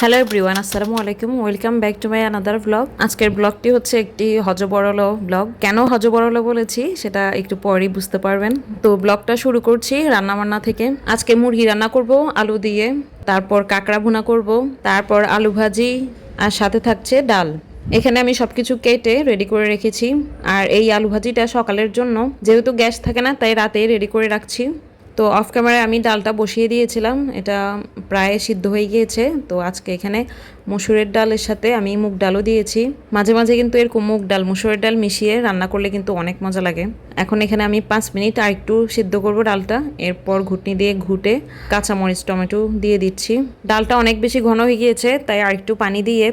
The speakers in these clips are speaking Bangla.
হ্যালো এভরিওয়ান আসসালামু আলাইকুম। Welcome back to my another blog আজকের ব্লগটি হচ্ছে একটি হজবরল ব্লগ কেন হজবরল বলেছি সেটা একটু পরেই বুঝতে পারবেন। তো ব্লগটা শুরু করছি রান্না বান্না থেকে। আজকে মুরগি রান্না করব, আলু দিয়ে, তারপর কাঁকড়া ভুনা করব, তারপর আলু ভাজি, আর সাথে থাকছে ডাল। এখানে আমি সব কিছু কেটে রেডি করে রেখেছি। আর এই আলু ভাজিটা সকালের জন্য। যেহেতু গ্যাস থাকে না, তাই রাতে রেডি করে রাখছি। তো অফ ক্যামেরায় আমি ডালটা বসিয়ে দিয়েছিলাম। এটা প্রায় সিদ্ধ হয়ে গিয়েছে। তো আজকে এখানে মসুরের ডালের সাথে আমি মুগ ডালও দিয়েছি। মাঝে মাঝে কিন্তু এরকম মুগ ডাল, মসুরের ডাল মিশিয়ে রান্না করলে কিন্তু অনেক মজা লাগে। এখন এখানে আমি পাঁচ মিনিট আর একটু সিদ্ধ করব ডালটা। এরপর ঘুটনি দিয়ে ঘুটে কাঁচামরিচ, টমেটো দিয়ে দিচ্ছি। ডালটা অনেক বেশি ঘন হয়ে গিয়েছে, তাই আর একটু পানি দিয়ে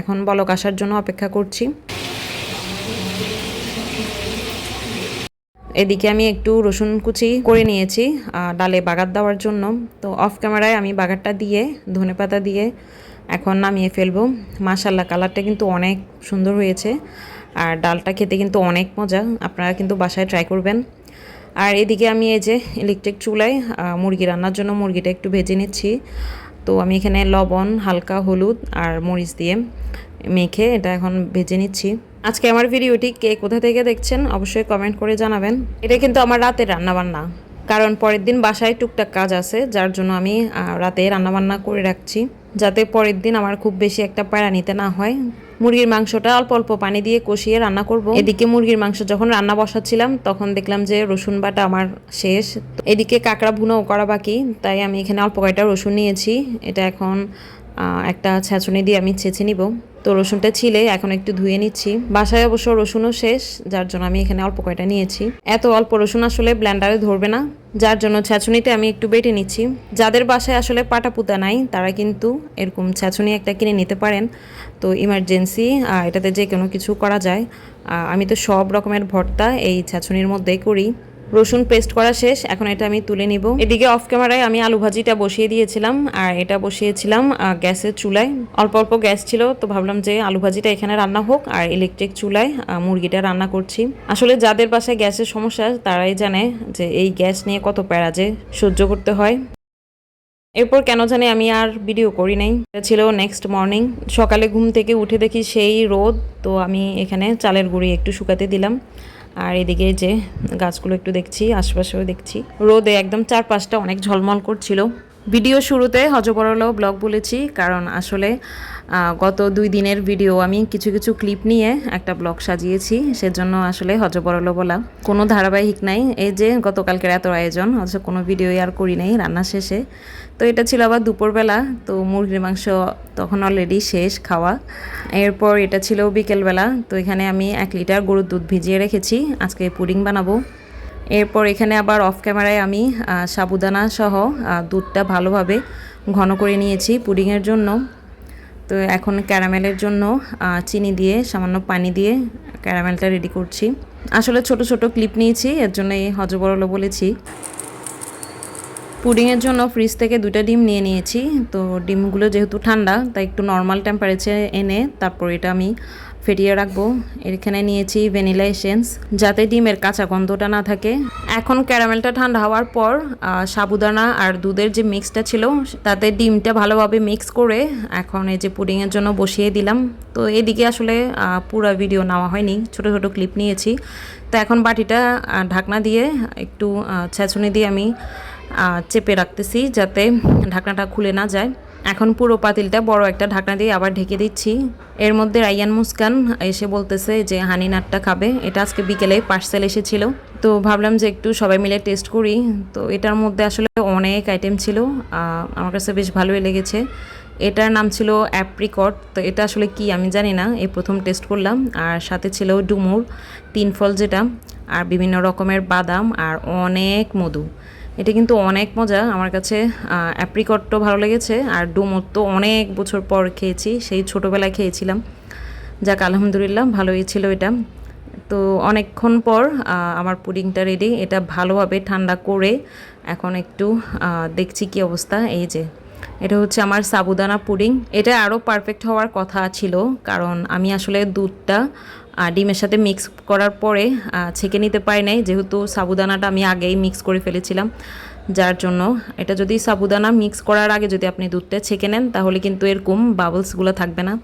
এখন বলক আসার জন্য অপেক্ষা করছি। এদিকে আমি একটু রসুন কুচি করে নিয়েছি ডালে বাগার দেওয়ার জন্য। তো অফ ক্যামেরায় আমি বাগারটা দিয়ে ধনেপাতা দিয়ে এখন নামিয়ে ফেলব। মাশাল্লাহ কালারটা কিন্তু অনেক সুন্দর হয়েছে। আর ডালটা খেতে কিন্তু অনেক মজা, আপনারা কিন্তু বাসায় ট্রাই করবেন। আর এদিকে আমি এই যে ইলেকট্রিক চুলায় মুরগি রান্নার জন্য মুরগিটা একটু ভেজে নিচ্ছি। তো আমি এখানে লবণ, হালকা হলুদ আর মরিচ দিয়ে মেখে এটা এখন ভেজে নিচ্ছি। আজকে আমার ভিডিওটি কে কোথা থেকে দেখছেন অবশ্যই কমেন্ট করে জানাবেন। এটা কিন্তু আমার রাতের রান্নাবান্না, কারণ পরের দিন বাসায় টুকটাক কাজ আছে, যার জন্য আমি রাতে রান্নাবান্না করে রাখছি, যাতে পরের দিন আমার খুব বেশি একটা প্যারা নিতে না হয়। মুরগির মাংসটা অল্প অল্প পানি দিয়ে কষিয়ে রান্না করব। এদিকে মুরগির মাংস যখন রান্না বসাচ্ছিলাম, তখন দেখলাম যে রসুন বাটা আমার শেষ। এদিকে কাঁকড়া ভুনাও করা বাকি, তাই আমি এখানে অল্প কয়টা রসুন নিয়েছি। এটা এখন একটা ছেঁচুনি দিয়ে আমি ছেঁচে নিব। তো রসুনটা ছিলে, এখন একটু ধুয়ে নিচ্ছি। বাসায় অবশ্য রসুনও শেষ, যার জন্য আমি এখানে অল্প কয়টা নিয়েছি। এত অল্প রসুন আসলে ব্ল্যান্ডারে ধরবে না, যার জন্য ছেঁচুনিতে আমি একটু বেটে নিচ্ছি। যাদের বাসায় আসলে পাটা পুতা নাই, তারা কিন্তু এরকম ছেঁচুনি একটা কিনে নিতে পারেন। তো ইমার্জেন্সি এটাতে যে কোনো কিছু করা যায়। আমি তো সব রকমের ভর্তা এই ছেঁচুনির মধ্যেই করি। রসুন পেস্ট করা শেষ, এখন এটা আমি তুলে নিব। এদিকে অফ ক্যামেরায় আমি আলু ভাজিটা বসিয়ে দিয়েছিলাম, আর এটা বসিয়েছিলাম গ্যাসের চুলায়। অল্প অল্প গ্যাস ছিল, তো ভাবলাম যে আলু ভাজিটা এখানে রান্না হোক, আর ইলেকট্রিক চুলায় মুরগিটা রান্না করছি। আসলে যাদের বাসায় গ্যাসের সমস্যা, তারাই জানে যে এই গ্যাস নিয়ে কত প্যারা যে সহ্য করতে হয়। এরপর কেন জানি আমি আর ভিডিও করি নাই। এটা ছিল নেক্সট মর্নিং সকালে ঘুম থেকে উঠে দেখি সেই রোদ, তো আমি এখানে চালের গুঁড়ি একটু শুকাতে দিলাম। আর এদিকে যে গাছগুলো একটু দেখছি আশপাশেও দেখছি। রোদে একদম চারপাশটা অনেক ঝলমল করছিল। ভিডিও শুরুতে হজবরল ব্লগ বলেছি, কারণ আসলে গত দুই দিনের ভিডিও আমি কিছু কিছু ক্লিপ নিয়ে একটা ব্লগ সাজিয়েছি, সেজন্য আসলে হজবরল বলা কোনো ধারাবাহিক নাই। এই যে গতকালকের এত আয়োজন, অথচ কোনো ভিডিওই আর করি নাই রান্না শেষে। তো এটা ছিল আবার দুপুরবেলা, তো মুরগির মাংস তখন অলরেডি শেষ খাওয়া। এরপর এটা ছিল বিকেলবেলা, তো এখানে আমি এক লিটার গরুর দুধ ভিজিয়ে রেখেছি, আজকে পুডিং বানাবো। এরপর এখানে আবার অফ ক্যামেরায় আমি সাবুদানা সহ দুধটা ভালোভাবে ঘন করে নিয়েছি পুডিংয়ের জন্য। তো এখন ক্যারামেলের জন্য চিনি দিয়ে, সামান্য পানি দিয়ে ক্যারামেলটা রেডি করছি। আসলে ছোট ছোট ক্লিপ নিয়েছি, এর জন্য এই হজবরলো বলেছি। পুডিংয়ের জন্য ফ্রিজ থেকে দুটো ডিম নিয়ে নিয়েছি। তো ডিমগুলো যেহেতু ঠান্ডা, তাই একটু নর্মাল টেম্পারেচারে এনে তারপর এটা আমি ফেটিয়ে রাখব। এখানে নিয়েছি ভ্যানিলা এসেন্স। যাতে ডিমের কাঁচা গন্ধটা না থাকে। এখন ক্যারামেলটা ঠান্ডা হওয়ার পর সাবুদানা আর দুধের যে মিক্সটা ছিল, তাতে ডিমটা ভালোভাবে মিক্স করে এখন এই যে পুডিংয়ের জন্য বসিয়ে দিলাম। তো এদিকে আসলে পুরো ভিডিও নেওয়া হয়নি। ছোট ছোট ক্লিপ নিয়েছি। তো এখন বাটিটা ঢাকনা দিয়ে একটু ছেঁচুনি দিয়ে আমি চেপে রাখতেছি যাতে ঢাকনাটা খুলে না যায়। এখন পুরো পাতিলটা বড় একটা ঢাকনা দিয়ে আবার ঢেকে দিচ্ছি। এর মধ্যে রাইয়ান মুস্কান এসে বলতেছে যে হানি নাটটা খাবে। এটা আজকে বিকেলে পার্সেল এসেছিল। তো ভাবলাম যে একটু সবাই মিলে টেস্ট করি। তো এটার মধ্যে আসলে অনেক আইটেম ছিল। আমার কাছে বেশ ভালোই লেগেছে। এটার নাম ছিল অ্যাপ্রিকট। তো এটা আসলে কি আমি জানি না। এই প্রথম টেস্ট করলাম। আর সাথে ছিল ডুমুর, তিন ফল যেটা, আর বিভিন্ন রকমের বাদাম, আর অনেক মধু। এটা কিন্তু অনেক মজা। আমার কাছে অ্যাপ্রিকটও ভালো লেগেছে আর ডুমোর তো অনেক বছর পর খেয়েছি, সেই ছোটোবেলায় খেয়েছিলাম। যাক, আলহামদুলিল্লাহ, ভালোই ছিল এটা। তো অনেকক্ষণ পর আমার পুডিংটা রেডি এটা ভালোভাবে ঠান্ডা করে এখন একটু দেখছি কি অবস্থা। এই যে, এটা হচ্ছে আমার সাবুদানা পুডিং। এটা আরও পারফেক্ট হওয়ার কথা ছিল, কারণ আমি আসলে দুধটা ডিমের সাথে মিক্স করার পরে ছেঁকে নিতে পারি নাই। যেহেতু সাবুদানাটা আমি আগেই মিক্স করে ফেলেছিলাম, যার জন্য। এটা যদি সাবুদানা মিক্স করার আগে যদি আপনি দুধটা ছেঁকে নেন, তাহলে কিন্তু এরকম বাবলসগুলো থাকবে না।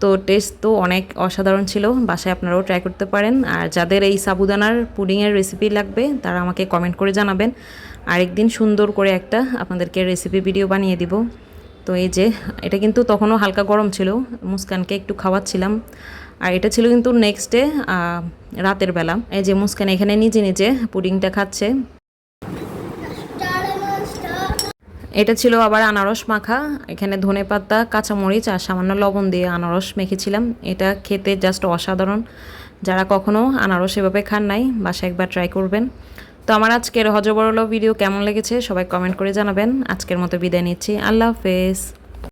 তো টেস্ট তো অনেক অসাধারণ ছিল, বাসায় আপনারাও ট্রাই করতে পারেন। আর যাদের এই সাবুদানার পুডিংয়ের রেসিপি লাগবে, তারা আমাকে কমেন্ট করে জানাবেন। আরেকদিন সুন্দর করে একটা আপনাদেরকে রেসিপি ভিডিও বানিয়ে দিব। তো এই যে, এটা কিন্তু তখনও হালকা গরম ছিল, মুস্কানকে একটু খাওয়াচ্ছিলাম। আর এটা ছিল কিন্তু নেক্সট ডে রাতের বেলা। এই যে মুস্কান এখানে নিজে নিজে পুডিংটা খাচ্ছে। এটা ছিল আবার আনারস মাখা। এখানে ধনে পাতা, কাঁচামরিচ আর সামান্য লবণ দিয়ে আনারস মেখেছিলাম। এটা খেতে জাস্ট অসাধারণ। যারা কখনো আনারস এভাবে খান নাই, বাসায় একবার ট্রাই করবেন। তো আমার আজকের হজবরল ভিডিও কেমন লেগেছে সবাই কমেন্ট করে জানাবেন। আজকের মতো বিদায় নিচ্ছি। আল্লাহ হাফেজ।